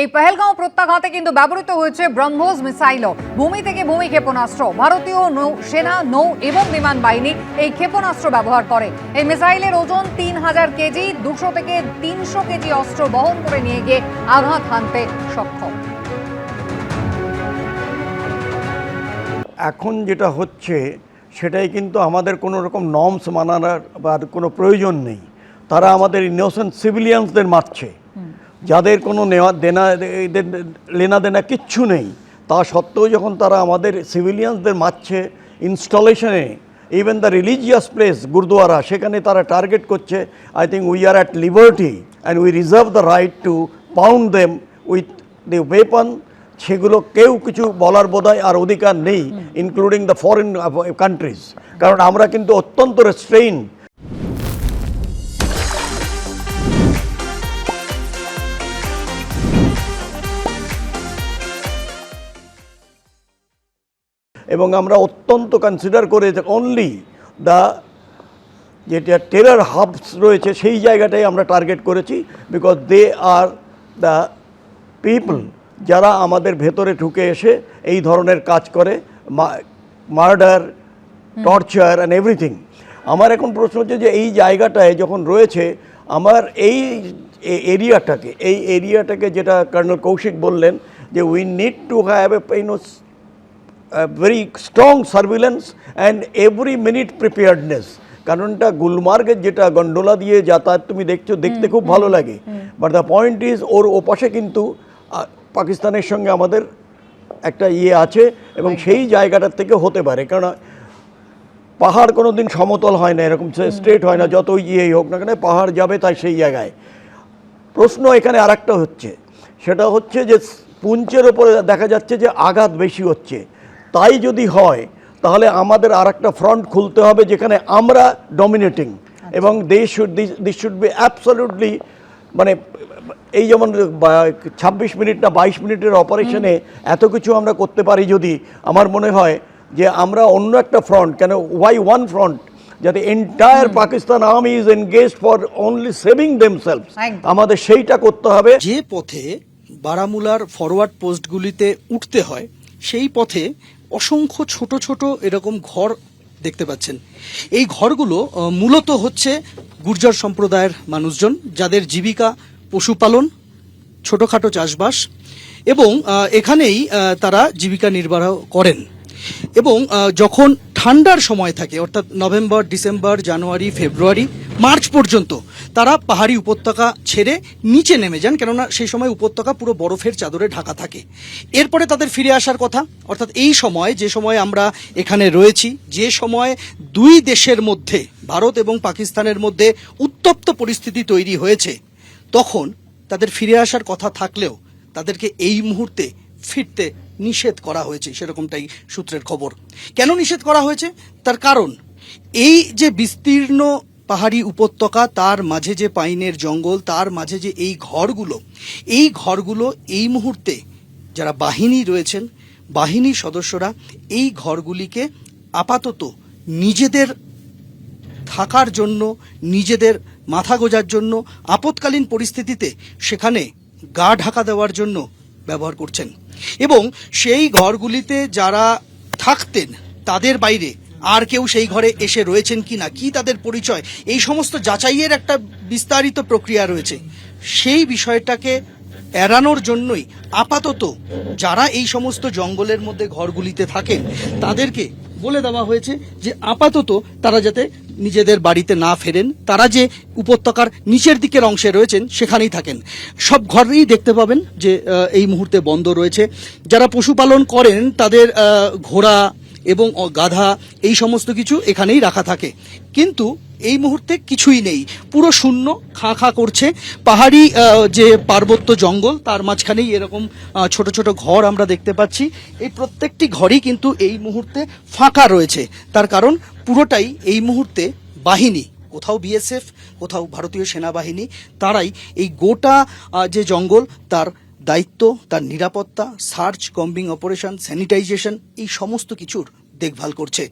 এই পেহেলগাঁও প্রত্যাঘাতে কিন্তু ব্যবহৃত হয়েছে ব্রহ্মোস মিসাইলও। ভূমি থেকে ভূমি ক্ষেপণাস্ত্র। ভারতীয় নৌ সেনা, নৌ এবং বিমান বাহিনী এই ক্ষেপণাস্ত্র ব্যবহার করে। এই মিসাইলের ওজন তিন হাজার কেজি, দুশো থেকে তিনশো কেজি অস্ত্র বহন করে নিয়ে গিয়ে আঘাত হানতে সক্ষম। এখন যেটা হচ্ছে, সেটাই কিন্তু আমাদের কোনো রকম নর্মস মানানোর বা কোনো প্রয়োজন নেই। তারা আমাদের ইনোসেন্ট সিভিলিয়ানসদের মারছে। যাদের কোনো নেওয়া দেনা লেনা দেনা কিচ্ছু নেই তা সত্ত্বেও যখন তারা আমাদের সিভিলিয়ানসদের মারছে ইনস্টলেশনে even the religious place gurdwara সেখানে তারা টার্গেট করছে I think we are at liberty and we reserve the right to pound them with the weapon সেগুলো কেউ কিছু বলার বোধহয় আর অধিকার নেই ইনক্লুডিং দ্য ফরেন কান্ট্রিজ কারণ আমরা কিন্তু অত্যন্ত রেস্ট্রেইন এবং আমরা অত্যন্ত কনসিডার করে অনলি দ্য যেটা টেরার হাবস রয়েছে সেই জায়গাটাই আমরা টার্গেট করেছি because they are the people যারা আমাদের ভেতরে ঢুকে এসে এই ধরনের কাজ করে মার্ডার টর্চার অ্যান্ড এভরিথিং আমার এখন প্রশ্ন হচ্ছে যে এই জায়গাটায় যখন রয়েছে, আমার এই এরিয়াটাকে এই এরিয়াটাকে যেটা কর্নেল কৌশিক বললেন যে we need to have a you know very strong surveillance and every minute preparedness কারণটা গুলমার্গের যেটা গন্ডোলা দিয়ে যাতায়াত তুমি দেখছ দেখতে খুব ভালো লাগে। বাট দ্য পয়েন্ট ইজ ওর ওপাশে কিন্তু পাকিস্তানের সঙ্গে আমাদের একটা ইয়ে আছে এবং সেই জায়গাটার থেকে হতে পারে। কারণ পাহাড় কোনো দিন সমতল হয় না এরকম স্ট্রেট হয় না যত ইয়েই হোক না কেন পাহাড় যাবে তাই সেই জায়গায়। প্রশ্ন এখানে আরেকটা হচ্ছে সেটা হচ্ছে যে পুঞ্চের ওপরে দেখা যাচ্ছে যে আঘাত বেশি হচ্ছে। তাই যদি হয় তাহলে আমাদের আর একটা ফ্রন্ট খুলতে হবে যেখানে আমরা ডমিনেটিং এবং they should this should be absolutely মানে এই যেমন ছাব্বিশ মিনিট না বাইশ মিনিটের অপারেশনে এত কিছু আমরা করতে পারি যদি আমার মনে হয় যে আমরা অন্য একটা ফ্রন্ট কেন ওয়াই ওয়ান ফ্রন্ট যাতে entire Pakistan army is engage for only saving themselves আমাদের সেইটা করতে হবে। যে পথে বারামুলার ফরওয়ার্ড পোস্টগুলিতে উঠতে হয় সেই পথে অসংখ্য ছোট ছোট এরকম ঘর দেখতে পাচ্ছেন। এই ঘরগুলো মূলত হচ্ছে গুর্জর সম্প্রদায়ের মানুষজন, যাদের জীবিকা, পশুপালন, ছোটোখাটো চাষবাস এবং এখানেই তারা জীবিকা নির্বাহ করেন। এবং যখন ঠান্ডার সময় থাকে, অর্থাৎ নভেম্বর, ডিসেম্বর, জানুয়ারি, ফেব্রুয়ারি, মার্চ পর্যন্ত তারা পাহাড়ি উপত্যকা ছেড়ে নিচে নেমে যান, কেননা সেই সময় উপত্যকা পুরো বরফের চাদরে ঢাকা থাকে। এরপরে তাদের ফিরে আসার কথা, অর্থাৎ এই সময়, যে সময় আমরা এখানে রয়েছি, যে সময় দুই দেশের মধ্যে, ভারত এবং পাকিস্তানের মধ্যে উত্তপ্ত পরিস্থিতি তৈরি হয়েছে, তখন তাদের ফিরে আসার কথা থাকলেও তাদেরকে এই মুহূর্তে ফিরতে নিষেধ করা হয়েছে, সেরকমটাই সূত্রের খবর। কেন নিষেধ করা হয়েছে? তার কারণ, এই যে বিস্তীর্ণ পাহাড়ি উপত্যকা, তার মাঝে যে পাইনের জঙ্গল, তার মাঝে যে এই ঘরগুলো এই ঘরগুলো এই মুহূর্তে যারা বাহিনী রয়েছেন বাহিনীর সদস্যরা, এই ঘরগুলিকে আপাতত নিজেদের থাকার জন্য, নিজেদের মাথা গোজার জন্য, আপৎকালীন পরিস্থিতিতে সেখানে গা ঢাকা দেওয়ার জন্য ব্যবহার করছেন। এবং সেই ঘরগুলিতে যারা থাকতেন, তাদের বাইরে আর কেউ সেই ঘরে এসে রয়েছেন কি না, কি তাদের পরিচয়, এই সমস্ত যাচাইয়ের একটা বিস্তারিত প্রক্রিয়া রয়েছে। সেই বিষয়টাকে এড়ানোর জন্যই আপাতত যারা এই সমস্ত জঙ্গলের মধ্যে ঘরগুলিতে থাকেন, তাদেরকে বলে দেওয়া হয়েছে যে আপাতত তারা যাতে নিজেদের বাড়িতে না ফেরেন, তারা যে উপত্যকার নিচের দিকের অংশে রয়েছেন, সেখানেই থাকেন। সব ঘরেই দেখতে পাবেন যে এই মুহূর্তে বন্ধ রয়েছে। যারা পশুপালন করেন, তাদের ঘোড়া এবং গাধা, এই সমস্ত কিছু এখানেই রাখা থাকে। কিন্তু এই মুহূর্তে কিছুই নেই। পুরো শূন্য খাঁ খাঁ করছে। পাহাড়ি যে পার্বত্য জঙ্গল, তার মাঝখানেই এরকম ছোট ছোট ঘর আমরা দেখতে পাচ্ছি। এই প্রত্যেকটি ঘরই কিন্তু এই মুহূর্তে ফাঁকা রয়েছে। তার কারণ পুরোটাই এই মুহূর্তে বাহিনী, কোথাও বিএসএফ কোথাও ভারতীয় সেনাবাহিনী, তারাই এই গোটা যে জঙ্গল, তার দায়িত্ব তার নিরাপত্তা সার্চ কম্বিং অপারেশন স্যানিটাইজেশন এই সমস্ত কিছুর দেখভাল করছে।